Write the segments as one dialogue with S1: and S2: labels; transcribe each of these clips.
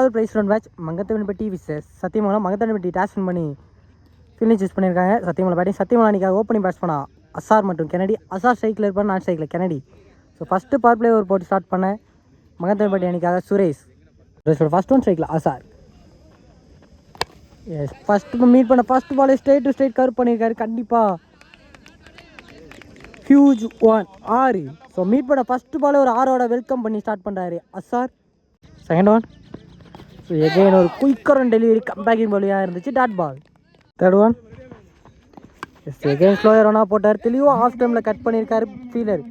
S1: அதாவது prize run match Mangathavanpatti versus Sathyamangalam Mangathavanpatti toss win பண்ணி fielding choose பண்ணியிருக்காங்க. Sathyamangalam batting Sathyamangalam அன்றைக்கி ஓப்பனிங் பேட்ஸ் பண்ணா அசார் மற்றும் கெனடி. அசார் ஸ்ட்ரைக்கில் இருப்பார் நான் ஸ்ட்ரைக்கில் Kennedy. So first power play ஒரு போட்டு ஸ்டார்ட் பண்ணேன் மங்கத்தவன்பட்டி அன்றைக்காக சுரேஷ். சுரேஷோட ஃபஸ்ட் ஒன் ஸ்ட்ரைக்கில் அசார். எஸ் ஃபஸ்ட்டு மீட் பண்ண ஃபஸ்ட் பாலே ஸ்ட்ரைட் டு ஸ்ட்ரைட் கவர் பண்ணியிருக்காரு கண்டிப்பாக ஹியூஜ் ஒன் ஆறு. ஸோ மீட் பண்ண ஃபஸ்ட்டு பாலே ஒரு ஆரோட வெல்கம் பண்ணி ஸ்டார்ட் பண்ணுறாரு Azhar. Second one so again ஒரு குயிக்கர் டெலிவரி கம்பேக்கிங் போலியாக இருந்துச்சு. Dot ball third one yes again slower ஒன்றா போட்டார். தெளிவாக ஆஃப் டைமில் கட் பண்ணியிருக்காரு ஃபீலர்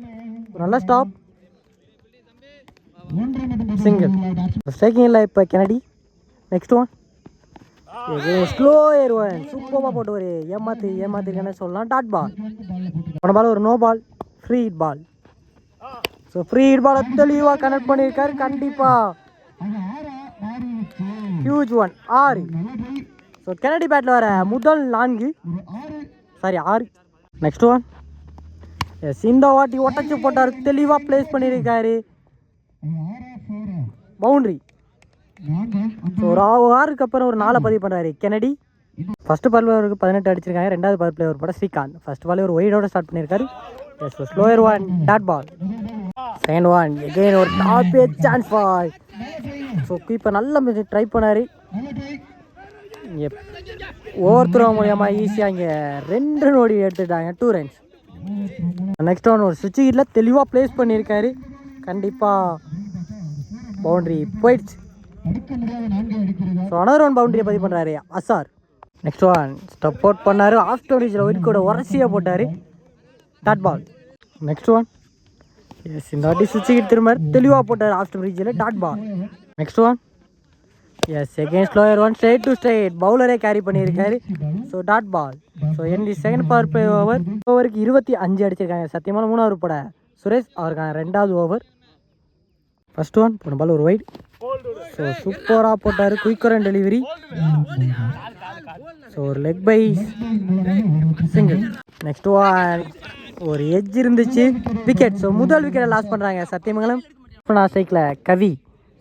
S1: நல்ல ஸ்டாப் சிங்கிள் ஸ்ட்ரைக்கிங் இல்லை இப்போ Kennedy next one slower one சூப்பராக போட்டு ஒரு ஏமாத்து ஏமாத்திருக்கேன்னு சொல்லலாம். டாட் பால் போன பால் ஒரு no ball free hit ball so free hit பாலை தெளிவாக கனெக்ட் பண்ணியிருக்காரு கண்டிப்பாக ஹியூஜ் ஒன் ஆறு ஸோ கெனடி பேட்டில் வர முதல் நான்கு. சாரி ஆறு. நெக்ஸ்ட் ஒன் எஸ் இந்த வாட்டி ஒட்டச்சு போட்டார். தெளிவாக ப்ளேஸ் பண்ணியிருக்காரு பவுண்ட்ரி ஸோ ஒரு ஆறுக்கு அப்புறம் ஒரு நாளை பதிவு பண்ணுறாரு கெனடி ஃபஸ்ட்டு பவர் பிளேவருக்கு பதினெட்டு அடிச்சிருக்காங்க. ரெண்டாவது பவர் பிளேவர் போட ஸ்ரீகாந்த். ஃபர்ஸ்ட் பால் ஒரு ஒயிடோட ஸ்டார்ட் பண்ணியிருக்காரு yes slower one dot ball second one again ஒரு டாப் சான்ஸ் பாய் கீப்பர் நல்ல ட்ரை பண்ணார். இங்கே ஓவர்த்ரோ மூலியமாக ஈஸியாக இங்கே ரெண்டு நோடி எடுத்துட்டாங்க. டூ ரன்ஸ் நெக்ஸ்ட் ஒன் ஒரு சுவிட்ச் ஹீட்டில் தெளிவாக ப்ளேஸ் பண்ணியிருக்காரு கண்டிப்பாக பவுண்ட்ரி போயிடுச்சு. ஸோ அனதர் ஒன் பவுண்டரியை பதிவு பண்ணுறாரு Azhar next one step out பண்ணார் ஆஃப் ஸ்டோரேஜில் ஒயிட் கூட உரசியாக போட்டார். Dot ball next one yes இந்த வாட்டி சுவிட்ச் ஹீட் திரும்ப தெளிவாக போட்டார் off ஸ்டோரேஜில் dot ball next one yes second slower one straight to straight பவுலரே carry பண்ணியிருக்காரு. So dot ball so N the second power play over ஓவருக்கு இருபத்தி அஞ்சு அடிச்சிருக்காங்க. சத்தியமான மூணாவது போட. சுரேஷ் அவருக்கான ரெண்டாவது ஓவர் ஃபர்ஸ்ட் ஒன் போன பால் ஒரு ஒயிட் ஸோ சூப்பராக போட்டார். குயிக்கர் அண்ட் டெலிவரி ஸோ ஒரு leg bye single next one ஒரு எஜ் இருந்துச்சு. விக்கெட் ஸோ முதல் விக்கெட்டை லாஸ் பண்ணுறாங்க சத்தியமங்கலம். இப்போ நான் சைக்கில் கவி.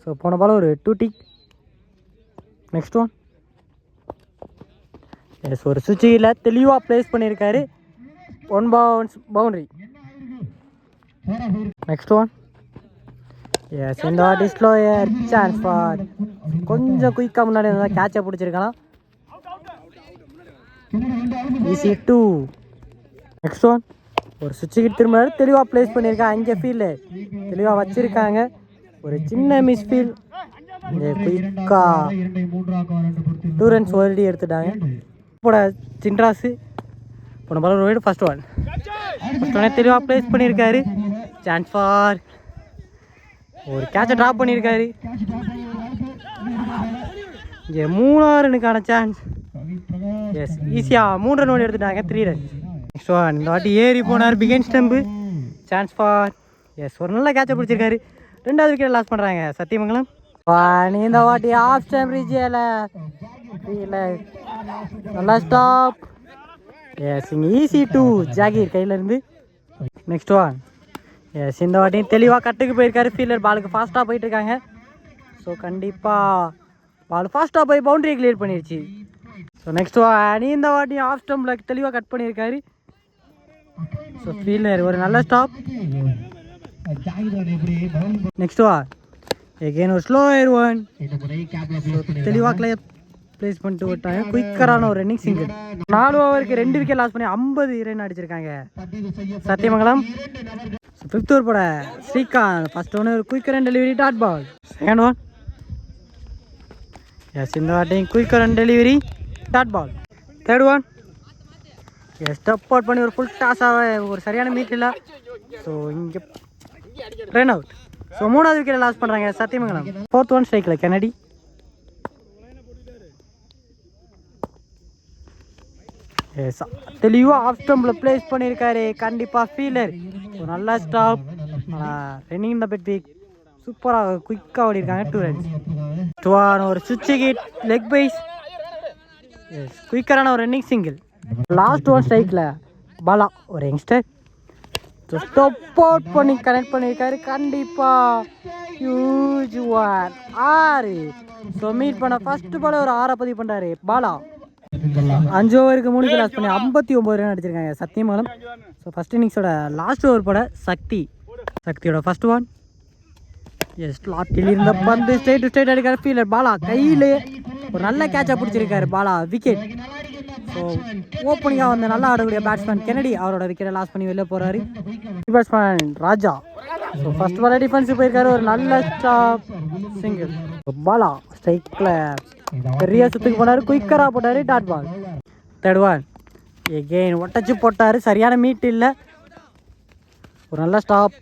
S1: ஸோ போன பால் ஒரு டூ டிக் நெக்ஸ்ட் ஒன் எஸ் ஒரு சுவிட்சியில் தெளிவாக ப்ளேஸ் பண்ணியிருக்காரு one bounce boundary next one yes இந்த வாட்டி ஸ்லோயர் சான்ஸ் ஃபார் கொஞ்சம் குயிக்காக முன்னாடி இருந்தால் கேட்சை பிடிச்சிருக்கலாம். ஈஸி டூ நெக்ஸ்ட் ஒன் ஒரு சுவிட்சுக்கு திரும்ப தெளிவாக ப்ளேஸ் பண்ணியிருக்கேன் அங்கே ஃபீல்டு தெளிவாக வச்சுருக்காங்க. ஒரு சின்ன மிஸ் ஃபீல் குயிக்காக டூ ரன்ஸ் ஓல்டி எடுத்துட்டாங்க. போட சின்ராசு. போன பால் ரோடு ஃபர்ஸ்ட் ஒன் ஃபர்ஸ்ட் தெளிவாக ப்ளேஸ் பண்ணியிருக்காரு. சான்ஸ் ஃபார் ஒரு கேட்சை ட்ராப் பண்ணியிருக்காரு. இங்கே மூணாறு ரனுக்கான சான்ஸ் எஸ் ஈஸியாக மூணு ரன் ஓடி எடுத்துட்டாங்க த்ரீ ரன் நெக்ஸ்ட் ஒன் இந்த வாட்டி ஏறி போனார் பிகன் ஸ்டம்பு. சான்ஸ் ஃபார் எஸ் ஒரு நல்ல கேட்சை பிடிச்சிருக்காரு. ரெண்டாவது விக்கெட் லாஸ் பண்ணுறாங்க சத்தியமங்கலம். நீ இந்த வாட்டி ஆஃப் டைம் ரீஜியில் நல்லா ஸ்டாப் எஸ் இங்கே ஈஸி டூ ஜாகீர் கையிலேருந்து நெக்ஸ்ட் ஒன் எஸ் இந்த வாட்டியும் தெளிவாக கட்டுக்கு போயிருக்காரு. ஃபீல்டர் பாலுக்கு ஃபாஸ்ட்டாக போயிட்டுருக்காங்க ஸோ கண்டிப்பாக பால் ஃபாஸ்ட்டாக போய் பவுண்டரியை கிளியர் பண்ணிருச்சு. ஸோ நெக்ஸ்ட் நீ இந்த வாட்டியும் ஆஃப் ஸ்டம்பில் தெளிவாக கட் பண்ணியிருக்காரு ஸோ ஃபீல்டர் ஒரு நல்ல ஸ்டாப் நெக்ஸ்ட் வா எகெயின் ஒரு ஸ்லோ ஒன் தெளிவாக கிளியர் ப்ளேஸ் பண்ணிட்டு விட்டாங்க குயிக்கரான ஒரு ரன்னிங் சிங்கிள் நாலு ஓவருக்கு ரெண்டு விக்கெட் லாஸ் பண்ணி ஐம்பது ரன் அடிச்சிருக்காங்க. சத்தியமங்கலம். ஃபிஃப்த் ஓவர் போட ஸ்ரீகாந்த். ஃபர்ஸ்ட் ஒன்று ஒரு quick run delivery dot ball second one yes இந்த வாட்டியும் quick run delivery dot ball third one yes step out பண்ணி ஒரு ஃபுல் டாஸாக ஒரு சரியான மீட் இல்லை. ஸோ இங்கே ரன் அவுட் ஸோ மூணாவது விக்கெட் லாஸ் பண்ணுறாங்க சத்தியமங்கலம். ஃபோர்த் ஒன் ஸ்ட்ரைக்கில் கெனடி தெளிவாக ஆஃப் ஸ்டம்பில் பிளேஸ் பண்ணியிருக்காரு கண்டிப்பாக ஃபீலர் நல்ல ஸ்டாப் ரன்னிங் இந்த பெட் வீக் சூப்பராக குயிக்காக ஓடிருக்காங்க டூ ரன்ஸ் டூவான ஒரு சுவிட்ச் கிட் லெக் பைஸ் எஸ் குயிக்கரான ஒரு ரன்னிங் சிங்கிள் லாஸ்ட் ஒன் ஸ்ட்ரைக்கில் பாலா ஒரு யங்ஸ்டர் ஸ்டொப் அவுட் பண்ணி கனெக்ட் பண்ணியிருக்காரு. கண்டிப்பாக ஹியூஜ் ஒன் ஆறு. ஸோ மீட் பண்ண ஃபர்ஸ்ட் பால் ஒரு ஆறை பதிவு பண்ணுறாரு பாலா. அஞ்சு ஓவருக்கு மூணு கிளாஸ் பண்ணி ஐம்பத்தி ஒம்பது ரன் அடிச்சிருக்காங்க. சத்தியமங்கலம். ஸோ ஃபஸ்ட் இன்னிங்ஸோட லாஸ்ட் ஓவர் போட சக்தி. சக்தியோட ஃபர்ஸ்ட் ஒன் எஸ் லாட்டில் இருந்த பந்து ஸ்டேட் டு ஸ்ட்ரைட் அடிக்கிற ஃபீல்டர் பாலா. கையிலே ஒரு நல்ல கேட்சாக பிடிச்சிருக்காரு பாலா. விக்கெட் ஸோ ஓப்பனிங்காக வந்து நல்லா ஆடக்கூடிய பேட்ஸ்மேன் கெனடி அவரோட விக்கெட்டை லாஸ் பண்ணி வெளில போகிறாரு batsman Raja so first ball defence போயிருக்காரு. ஒரு நல்ல ஸ்டாப் சிங்கிள் பாலா ஸ்ட்ரைக்கில் பெரிய சுத்துக்கு போனார். குயிக்கராக போட்டார். Dot ball third one again ஒட்டச்சு போட்டார். சரியான மீட் இல்லை. ஒரு நல்ல ஸ்டாப்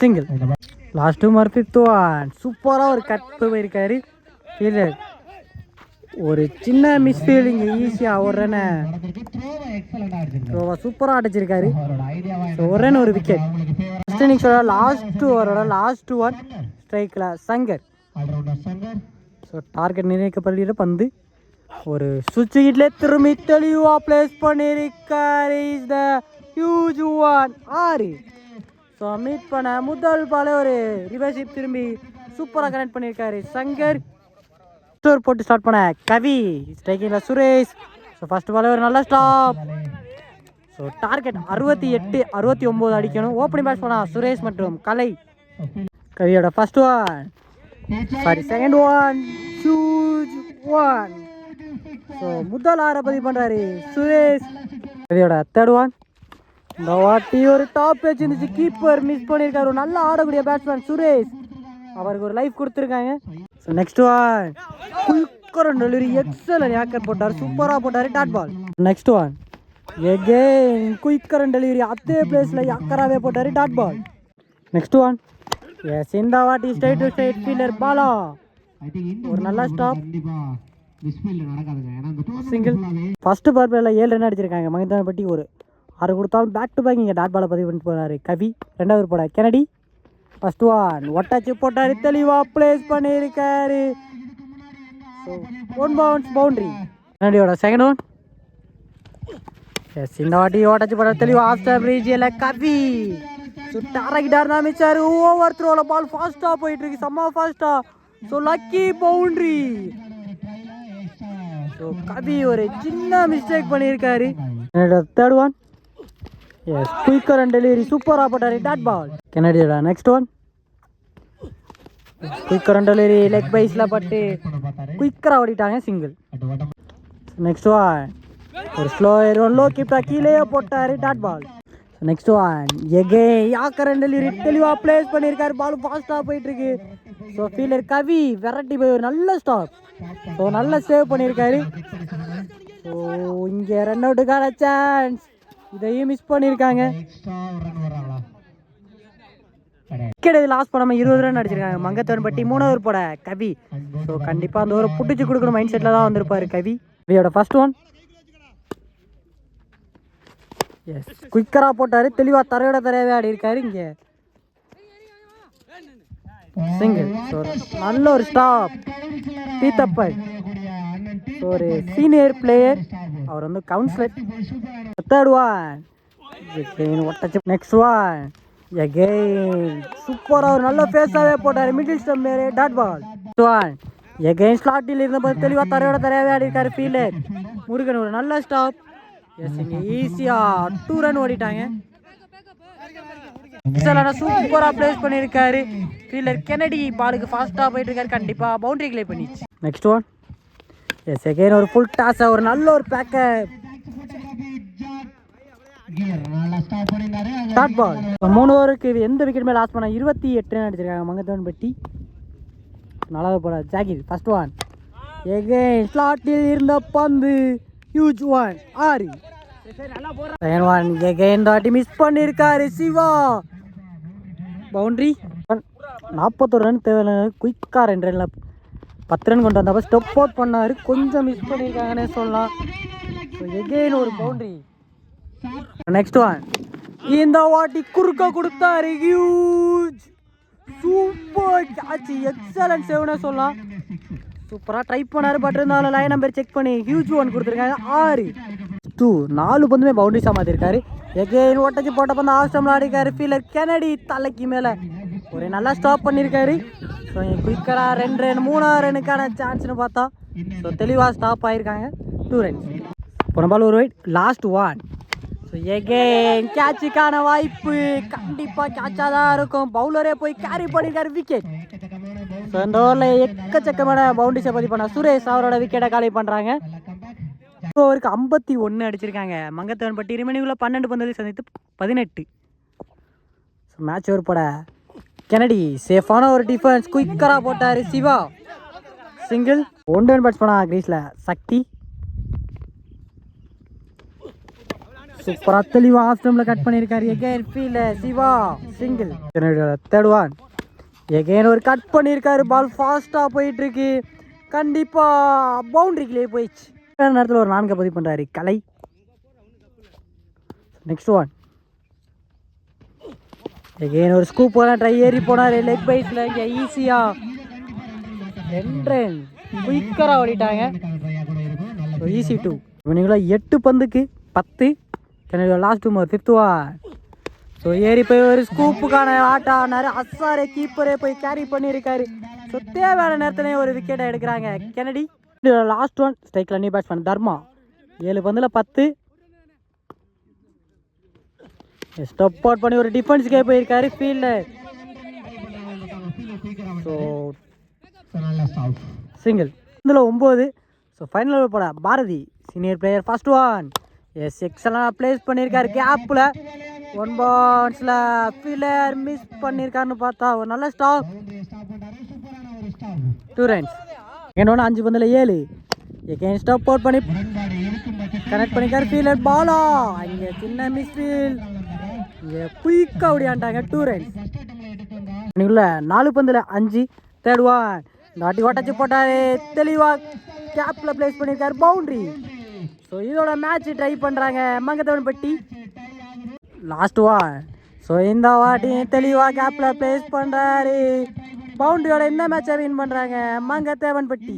S1: சிங்கிள் லாஸ்ட் மார் ஃபிஃப்த் ஒன் சூப்பராக ஒரு கட் போயிருக்காரு. ஃபீல்டர் ஒரு சின்ன மிஸ் ஃபீலிங் ஈஸியாக ஒரு ரனை சூப்பராக அடிச்சிருக்காரு. ஸோ ஒரு ரன் ஒரு விக்கெட் ஃபஸ்ட் இன்னிங்ஸோட லாஸ்ட் ஓவரோட லாஸ்ட் ஒன் ஸ்ட்ரைக்கில் சங்கர். ஸோ டார்கெட் நிர்ணயிக்கப்படுகிற பந்து. ஒரு சுவிட்ச் ஹிட்ல திரும்பி தெளிவா பிளேஸ் பண்ணியிருக்காரு. இஸ் த ஹியூஜ் ஒன் ஆரி ஸோ மீட் பண்ண முதல் பாலே ஒரு ரிவர்ஷிப் திரும்பி சூப்பராக கனெக்ட் பண்ணியிருக்காரு சங்கர். ஸ்டோர் போட்டு ஸ்டார்ட் பண்ண கவி ஸ்ட்ரைக்கிங்கில் சுரேஷ் ஸோ ஃபர்ஸ்ட் பாலே ஒரு நல்ல ஸ்டாப் ஸோ டார்கெட் அறுபத்தி எட்டு அறுபத்தி ஒம்பது அடிக்கணும். ஓப்பனிங் பேட்ஸ் பண்ணா சுரேஷ் மற்றும் Kalai. கவியோட first one sorry second one huge one so முதல் ஆற பதிவு பண்ணுறாரு சுரேஷ். கவியோட தேர்ட் ஒன் இந்த வாட்டி ஒரு டாப் பேச்சு இருந்துச்சு. கீப்பர் மிஸ் பண்ணியிருக்காரு. நல்லா நல்ல ஆடக்கூடிய பேட்ஸ்மேன் சுரேஷ். அவருக்கு ஒரு லைஃப் கொடுத்துருக்காங்க. ஸோ நெக்ஸ்ட் ஒன் குல்கரன் டெலிவரி எக்ஸலன் ஏக்கர் போட்டார். சூப்பராக போட்டார் dot ball next one again quicker one delivery அதே பிளேஸில் ஏக்கராகவே போட்டார் dot ball next one is இந்த வாட்டி straight to straight fielder Bala. ஒரு நல்ல ஸ்டாப் சிங்கிள் ஃபர்ஸ்ட் பவர் ஏழு ரன் அடிச்சிருக்காங்க. மகேந்திரன்பட்டி ஒரு ஆறு கொடுத்தாலும் பேக் டு பேக் இங்கே டாட் பாலை பதிவு பண்ணிட்டு போனார் கவி. ரெண்டாவது போட கெனடி ஃபர்ஸ்ட் ஒன் ஒட்டாச்சு போட்டாரு தெளிவாக பிளேஸ் பண்ணியிருக்காரு ஸோ ஒன் பவுன்ஸ் பவுண்ட்ரி கெனடியோட செகண்ட் ஒன் எஸ் இந்த வாட்டி ஓட்டாச்சு போட்டார் தெளிவாக ஆஃப்டர் ரீஜியில் கவி சுட்டாரக்கிட்டார் தான் மிச்சாரு ஓவர் த்ரோவில் பால் ஃபாஸ்ட்டாக போயிட்டு இருக்கு செம்ம ஃபாஸ்ட்டாக so lucky boundary so Kavi ஒரு சின்ன மிஸ்டேக் பண்ணியிருக்காரு. Third one is quicker and delivery சூப்பராக போட்டார் dot ball கெனடியோட next one quicker and delivery leg பைஸில் பட்டு குயிக்கராக ஓடிட்டாங்க சிங்கிள் நெக்ஸ்ட் ஒன் ஒரு ஸ்லோ ஒன் லோ கீப்டா கீழேயே போட்டார் dot ball next one எகே yorker and delivery தெளிவாக பிளேஸ் பண்ணியிருக்காரு பால் ஃபாஸ்ட்டாக போயிட்டுருக்கு. ஸோ ஃபீல்டர் கவி வெரைட்டி போய் ஒரு நல்ல ஸ்டாப் ஸோ நல்லா சேவ் பண்ணியிருக்காரு ஸோ இங்கே ரன் அவுட்டுக்கான சான்ஸ் இதையும் மிஸ் பண்ணியிருக்காங்க விக்கெட் லாஸ் பண்ணாமல் இருபது ரன் அடிச்சிருக்காங்க. மங்கத்தவன் பட்டி மூணாவது போட கவி. ஸோ கண்டிப்பாக அந்த ஒரு புட்டிச்சு கொடுக்கணும். மைண்ட் செட்டில் தான் வந்திருப்பாரு கவி. கவியோட ஃபர்ஸ்ட் ஒன் எஸ் குயிக்கராக போட்டார். தெளிவாக தரையோட தரையாவே ஆடி இருக்காரு இங்கே சிங்கிள் நல்ல ஒரு ஸ்டாப் பீத்தப்பன் ஒரு சீனியர் பிளேயர் அவர் வந்து கவுன்சிலர் தேர்ட் ஒன் எகெயின் ஒட்டச்சு நெக்ஸ்ட் ஒன் எகெயின் சூப்பராக ஒரு நல்ல ஃபேஸாகவே போட்டார். Middle stump dot ball one again ஸ்லாட்டில் இருந்தபோது தெளிவாக தரையோட தரையாகவே ஆடி இருக்காரு ஃபீல்டர் முருகன் ஒரு நல்ல ஸ்டாப் எஸ் இங்கே ஈஸியாக டூ ரன் ஓடிட்டாங்க. சூப்பராக பிளேஸ் பண்ணியிருக்காரு ஃபீல்டர் கெனடி பாலுக்கு ஃபாஸ்ட்டாக போயிட்டு இருக்காரு கண்டிப்பாக பவுண்டரி கிளை பண்ணிச்சு நெக்ஸ்ட் ஒன் எஸ் எகைன் ஒரு ஃபுல் டாஸாக ஒரு நல்ல ஒரு பேக்கை ஷார்ட் பால் மூணு ஓவருக்கு எந்த விக்கெட்டுமே லாஸ் பண்ண? இருபத்தி எட்டு ரன் அடிச்சிருக்காங்க மங்கத்தவன் பெட்டி. நாலாவது போட ஜாகிர் ஃபர்ஸ்ட் ஒன் எகைன் ஸ்லாட்டில் இருந்த பந்து. ஹியூஜ் ஒன் ஆறு. செகண்ட் ஒன் எகைன் தாட்டி மிஸ் பண்ணியிருக்காரு சிவா. பவுண்ட்ரி நாற்பத்தொரு ரன் தேவை குயிக்காக ரெண்டு ரனில் பத்து ரன் கொண்டு வந்தப்போ ஸ்டெப் அவுட் பண்ணார். கொஞ்சம் மிஸ் பண்ணியிருக்காங்கன்னே சொல்லலாம். எகெயின் ஒரு பவுண்ட்ரி நெக்ஸ்ட் ஒன் இந்த வாட்டி குறுக்க கொடுத்தாரு ஹியூஜ் சூப்பர் கேட்ச் எக்ஸலன்ட் சேவ்னே சொல்லலாம். சூப்பராக ட்ரை பண்ணார் பட் இருந்தாலும் லைன் நம்பர் செக் பண்ணி ஹியூஜ் ஒன் கொடுத்துருக்காங்க. ஆறு. டூ நாலு பந்துமே பவுண்டரிஸாக மாற்றிருக்காரு எகெயின் ஓட்டச்சு போட்ட பந்து ஆஸ்டம்ல ஆடிக்காரு ஃபீலர் கெனடி தலைக்கு மேலே. ஒரு நல்லா ஸ்டாப் பண்ணியிருக்காரு ஸோ குயிக்கராக ரெண்டு ரன் மூணாவது ரனுக்கான சான்ஸ்னு பார்த்தா. ஸோ தெளிவாக ஸ்டாப் ஆயிருக்காங்க. டூ ரன்ஸ் போன பால் ஒரு ஒயிட் லாஸ்ட் ஒன் ஸோ கேட்சுக்கான வாய்ப்பு. கண்டிப்பாக கேட்சாக தான் இருக்கும். பவுலரே போய் கேரி பண்ணியிருக்காரு விக்கெட் ஸோ இந்த ஓவரில் எக்கச்சக்கமான பவுண்டரிஸை பதிவு பண்ண சுரேஷ் அவரோட விக்கெட்டை காலி பண்ணுறாங்க ஓவருக்கு ஐம்பத்தி ஒன்று அடிச்சிருக்காங்க. மங்கத்தவன் மங்கத்தவன்பட்டி ரிமனிக்குள்ள பன்னெண்டு பந்துகளை சந்தித்து பதினெட்டு. ஸோ மேட்ச் ஒரு போட. கெனடி சேஃபான ஒரு டிஃபென்ஸ் குயிக்கராக போட்டார் சிவா. சிங்கிள் ஒன் ரன் பேட்ஸ் போனா கிரீஸில் சக்தி. சூப்பராக தெளிவாக ஆஃப் கட் பண்ணியிருக்காரு again field Shiva single third one again ஒரு கட் பண்ணியிருக்காரு பால் ஃபாஸ்ட்டாக போயிட்டு இருக்கு கண்டிப்பாக பவுண்டரிக்குள்ளே போயிடுச்சு. நேரத்தில் ஒரு நான்கு பதிவு பண்ணுறாரு கலை. நெக்ஸ்ட் ஒன் எகெயின் ஒரு ஸ்கூப் போனால் ட்ரை ஏறி போனார். லெக் பைஸில் இங்கே ஈஸியாக ரெண்டு ரன் குயிக்கராக ஓடிட்டாங்க. ஈஸி டூ இவனுங்களா எட்டு பந்துக்கு பத்து. கனடா லாஸ்ட் டூ ஒரு ஃபிஃப்த் ஸோ ஏறி போய் ஒரு ஸ்கூப்புக்கான ஆட்டம் ஆனார். அசாரே கீப்பரே போய் கேரி பண்ணியிருக்காரு. ஸோ தேவையான நேரத்துலேயே ஒரு விக்கெட்டை எடுக்கிறாங்க. கெனடி லாஸ்ட் ஒன் ஸ்ட்ரைக்கில் நீ பேட்ஸ்மேன் தர்மா. ஏழு பந்தில் பத்து. ஸ்டப் அவுட் பண்ணி ஒரு டிஃபென்ஸ்க்கே போயிருக்காரு. ஃபீல்டர் ஸோ சிங்கிள் இதில் ஒம்பது. ஸோ ஃபைனல் போட Bharathi. Senior player first one is எக்ஸலாக place பண்ணியிருக்காரு கேப்பில் ஒன் பவுன்ஸில் ஃபீலர் மிஸ் பண்ணியிருக்காருன்னு பார்த்தா ஒரு நல்ல ஸ்டாப் டூ ரன்ஸ் என்னொன்று அஞ்சு பந்தில் ஏழு. எகெயின் ஸ்டாப் போட் பண்ணி கனெக்ட் பண்ணிக்கார் ஃபீலர் பாலா இங்கே சின்ன மிஸ் ஃபீல் இங்கே குயிக்காக ஓடியாண்டாங்க டூ ரன்ஸ் இன்னைக்குள்ள நாலு பந்தில் அஞ்சு. தேர்ட் ஒன் நாட்டி ஓட்டச்சு போட்டாரு. தெளிவாக கேப்பில் ப்ளேஸ் பண்ணியிருக்காரு பவுண்ட்ரி ஸோ இதோட மேட்ச் ட்ரை பண்ணுறாங்க மங்கத்தவன்பட்டி லாஸ்ட் ஒன் ஸோ இந்த வாட்டி தெளிவாக கேப்பில் ப்ளேஸ் பண்ணுறாரு பவுண்டரியோட இந்த மேட்சை வின் பண்ணுறாங்க மங்கத்தேவன்பட்டி